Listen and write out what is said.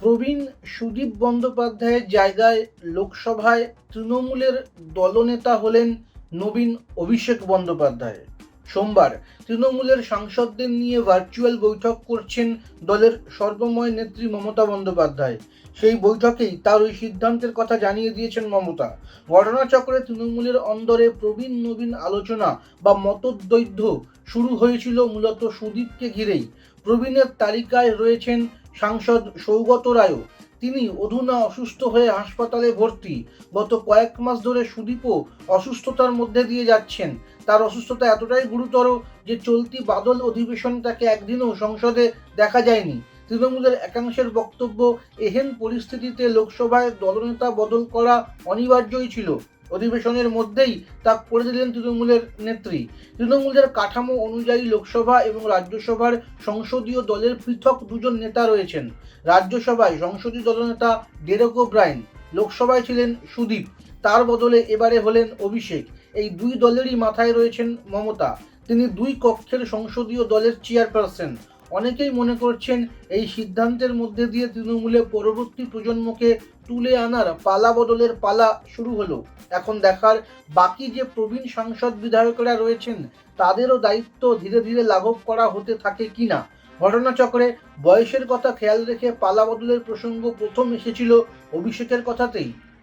প্রবীণ সুদীপ বন্দ্যোপাধ্যায়ের জায়গায় লোকসভায় তৃণমূলের দলনেতা হলেন নবীন অভিষেক বন্দ্যোপাধ্যায়। সোমবার তৃণমূলের সাংসদদের নিয়ে ভার্চুয়াল বৈঠক করছেন দলের সর্বময় নেত্রী মমতা বন্দ্যোপাধ্যায়। সেই বৈঠকেই তার ওই সিদ্ধান্তের কথা জানিয়ে দিয়েছেন মমতা। ঘটনাচক্রে তৃণমূলের অন্দরে প্রবীণ নবীন আলোচনা বা মতদ্বৈধ্য শুরু হয়েছিল মূলত সুদীপকে ঘিরেই। প্রবীণের তালিকায় রয়েছেন সাংসদ সৌগত রায়ও। তিনি অধুনা অসুস্থ হয়ে হাসপাতালে ভর্তি। গত কয়েক মাস ধরে সুদীপও অসুস্থতার মধ্যে দিয়ে যাচ্ছেন। তার অসুস্থতা এতটাই গুরুতর যে চলতি বাদল অধিবেশন তাকে একদিনও সংসদে দেখা যায়নি। তৃণমূলের একাংশের বক্তব্য, এহেন পরিস্থিতিতে লোকসভায় দলনেতা বদল করা অনিবার্যই ছিল। অধিবেশনের মধ্যেই তা করে দিলেন তৃণমূলের নেত্রী। তৃণমূলের কাঠামো অনুযায়ী লোকসভা এবং রাজ্যসভার সংসদীয় দলের পৃথক দুজন নেতা রয়েছেন। রাজ্যসভায় সংসদীয় দলনেতা ডেরেক ব্রাইন লোকসভায় ছিলেন সুদীপ, তার বদলে এবারে হলেন অভিষেক। এই দুই দলেরই মাথায় রয়েছেন মমতা। তিনি দুই কক্ষের সংসদীয় দলের চেয়ারপারসন। অনেকেই মনে করছেন এই সিদ্ধান্তের মধ্যে দিয়ে তৃণমূলে পরবর্তী প্রজন্মকে তুলে আনার পালা বদলের পালা শুরু হলো। এখন দেখার বাকি যে প্রবীণ সাংসদ বিধায়করা রয়েছেন, তাদেরও দায়িত্ব ধীরে ধীরে লাঘব করা হতে থাকে কিনা ঘটনাচক্রে বয়সের কথা খেয়াল রেখে পালা বদলের প্রসঙ্গ প্রথম এসেছিল অভিষেকের কথাতেই।